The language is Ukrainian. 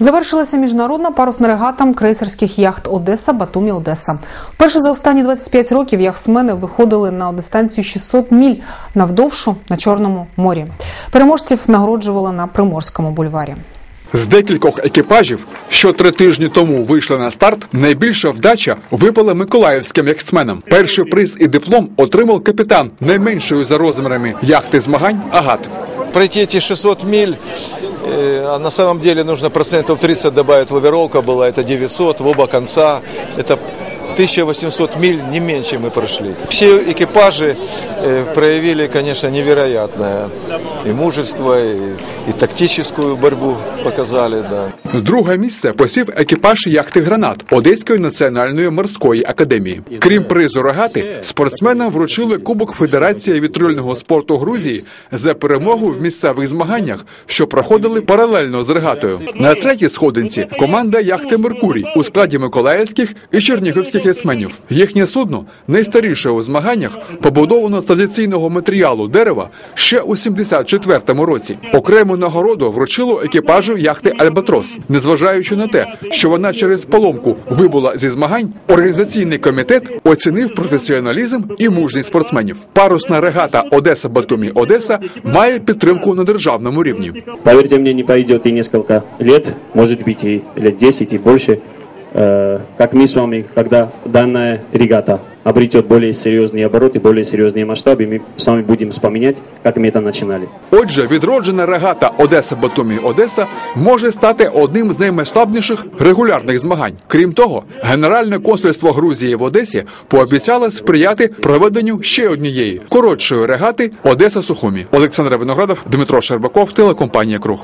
Завершилася міжнародна парусна регата крейсерських яхт Одеса, Батумі, Одеса. Вперше за останні 25 років яхтсмени виходили на дистанцію 600 міль навдовшу на Чорному морі. Переможців нагороджували на Приморському бульварі. З декількох екіпажів, що три тижні тому вийшли на старт, найбільша вдача випала миколаївським яхтсменам. Перший приз і диплом отримав капітан найменшої за розмірами яхти змагань Агат. пройти эти 600 миль, э, а на самом деле нужно процентов 30 добавить лавировка была, это 900 в оба конца, это 1800 миль, не меньше мы прошли. Все экипажи э, проявили, конечно, невероятное и мужество, и, и тактическую борьбу показали, да. Друге місце посів екіпаж яхти Гранат Одеської національної морської академії. Крім призу рогати, спортсменам вручили Кубок Федерації вітрильного спорту Грузії за перемогу в місцевих змаганнях, що проходили паралельно з регатою. На третій сходинці команда яхти Меркурій у складі миколаївських і чернігівських ясменів. Їхнє судно найстаріше у змаганнях, побудовано з традиційного матеріалу дерева ще у 74-му році. Окрему нагороду вручило екіпажу яхти Альбатрос. Незважаючи на те, що вона через поломку вибула зі змагань, організаційний комітет оцінив професіоналізм і мужність спортсменів. Парусна регата Одеса Батумі Одеса має підтримку на державному рівні. Поверьте мне, не пройдет и несколько лет, может быть и лет 10 и больше, э, как мы с вами, когда данная регата обретет более серьезные обороты, более серьезные масштабы, мы с вами будем вспоминать, как мы это начинали. Отже, відроджена регата Одеса Батумі Одеса може стати одним з наймасштабніших регулярних змагань. Крім того, Генеральне консульство Грузії в Одесі пообіцяло сприяти проведенню ще однієї коротшої регати Одеса Сухумі. Олександр Виноградов, Дмитро Щербаков, телекомпанія Круг.